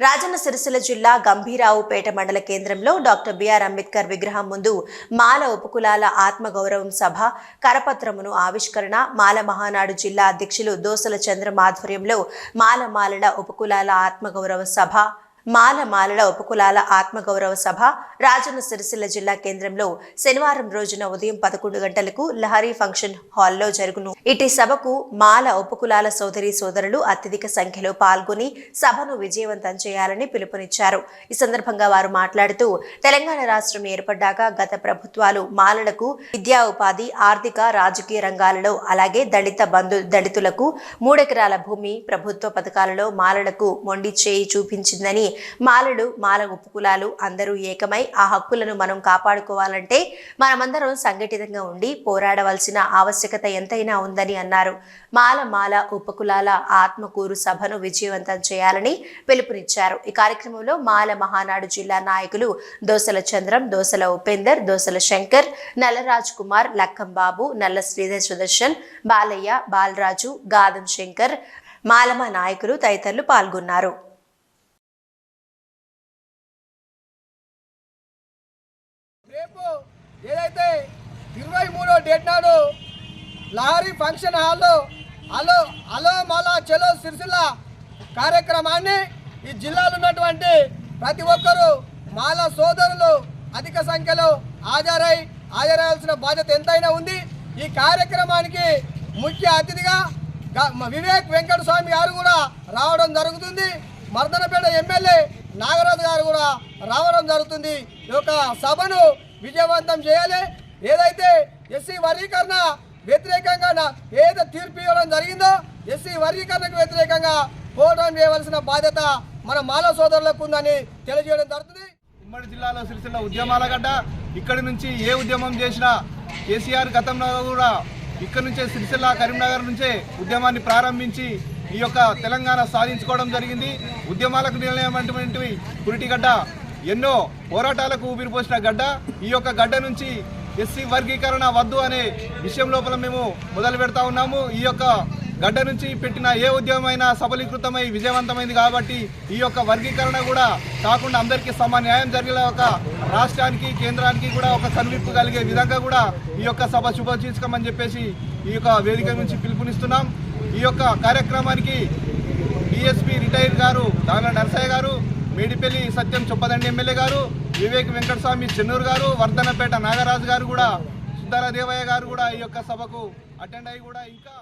రాజన్న సిరిసిల్ల జిల్లా గంభీరావుపేట మండల కేంద్రంలో డాక్టర్ బిఆర్ అంబేద్కర్ విగ్రహం ముందు మాల ఉపకులాల ఆత్మగౌరవం సభ కరపత్రమును ఆవిష్కరణ మాల మహానాడు జిల్లా అధ్యక్షులు దోసల చంద్రం ఆధ్వర్యంలో మాల మాలల ఉపకులాల ఆత్మగౌరవ సభ మాల మాలల ఉపకులాల ఆత్మగౌరవ సభ రాజన్న సిరిసిల్ల జిల్లా కేంద్రంలో శనివారం రోజున ఉదయం పదకొండు గంటలకు లహరి ఫంక్షన్ హాల్లో జరుగును. ఇటీ సభకు మాల ఉపకులాల సోదరి సోదరులు అత్యధిక సంఖ్యలో పాల్గొని సభను విజయవంతం చేయాలని పిలుపునిచ్చారు. ఈ సందర్భంగా వారు మాట్లాడుతూ తెలంగాణ రాష్ట్రం ఏర్పడ్డాక గత ప్రభుత్వాలు మాలలకు విద్యా ఉపాధి ఆర్థిక రాజకీయ రంగాలలో అలాగే దళిత బంధు దళితులకు మూడెకరాల భూమి ప్రభుత్వ పథకాలలో మాలలకు మొండి చేయి చూపించిందని మాలలు మాల ఉపకులాలు అందరూ ఏకమై ఆ హక్కులను మనం కాపాడుకోవాలంటే మనమందరం సంఘటితంగా ఉండి పోరాడవలసిన ఆవశ్యకత ఎంతైనా ఉందని అన్నారు. మాల మాల ఉపకులాల ఆత్మకూరు సభను విజయవంతం చేయాలని పిలుపునిచ్చారు. ఈ కార్యక్రమంలో మాల మహానాడు జిల్లా నాయకులు దోసల చంద్రం దోసల ఉపేందర్ దోసల శంకర్ నల్లరాజ్ కుమార్ లక్కం బాబు నల్ల శ్రీధర్ సుదర్శన్ బాలయ్య బాలరాజు గాదం శంకర్ మాలమ నాయకులు తదితరులు పాల్గొన్నారు. రేపు ఏదైతే ఇరవై మూడో డేట్ నాడు లహరి ఫంక్షన్ హాల్లో అలో అలో మాలా చెలో సిరిసిల్ల కార్యక్రమాన్ని ఈ జిల్లాలో ఉన్నటువంటి ప్రతి ఒక్కరూ మాల సోదరులు అధిక సంఖ్యలో హాజరై హాజరవలసిన బాధ్యత ఎంతైనా ఉంది. ఈ కార్యక్రమానికి ముఖ్య అతిథిగా గ- వివేక్ వెంకట స్వామి గారు కూడా రావడం జరుగుతుంది. మర్దనపేట ఎమ్మెల్యే నాగరాజు గారు కూడా రావడం జరుగుతుంది. ఈ యొక్క సభను విజయవంతం చేయాలి. ఏదైతే ఎస్సీ వర్గీకరణ వ్యతిరేకంగా ఏదో తీర్పు ఇవ్వడం జరిగిందో ఎస్సీ వర్గీకరణకు వ్యతిరేకంగా పోరాటం చేయవలసిన బాధ్యత మన మాల సోదరులకు ఉందని తెలియజేయడం జరుగుతుంది. ఉమ్మడి జిల్లాలో సిరిసిల్ల ఉద్యమాల గడ్డ ఇక్కడి నుంచి ఏ ఉద్యమం చేసినా కేసీఆర్ గతంలో కూడా ఇక్కడ నుంచే సిరిసిల్ల కరీంనగర్ నుంచే ఉద్యమాన్ని ప్రారంభించి ఈ యొక్క తెలంగాణ సాధించుకోవడం జరిగింది. ఉద్యమాలకు నిలయమైనటువంటి పురిటిగడ్డ ఎన్నో పోరాటాలకు ఊపిరిపోసిన గడ్డ ఈ యొక్క గడ్డ నుంచి ఎస్సీ వర్గీకరణ వద్దు అనే విషయం లోపల మేము మొదలు పెడతా ఉన్నాము. ఈ యొక్క గడ్డ నుంచి పెట్టిన ఏ ఉద్యమమైనా సఫలీకృతమై విజయవంతమైంది కాబట్టి ఈ యొక్క వర్గీకరణ కూడా కాకుండా అందరికీ సమ న్యాయం జరిగే ఒక రాష్ట్రానికి కేంద్రానికి కూడా ఒక కనువిప్పు కలిగే విధంగా కూడా ఈ యొక్క సభ శుభచీసుకోమని చెప్పేసి ఈ యొక్క వేదిక నుంచి పిలుపునిస్తున్నాం. ఈ యొక్క కార్యక్రమానికి డిఎస్పి రిటైర్ గారు మేడిపల్లి సత్యం చొప్పదండి ఎమ్మెల్యే గారు వివేక్ వెంకటస్వామి చెన్నూరు గారు వర్ధనపేట నాగరాజు గారు కూడా సుందరదేవయ్య దేవయ్య గారు కూడా ఈ యొక్క సభకు అటెండ్ అయ్యి కూడా ఇంకా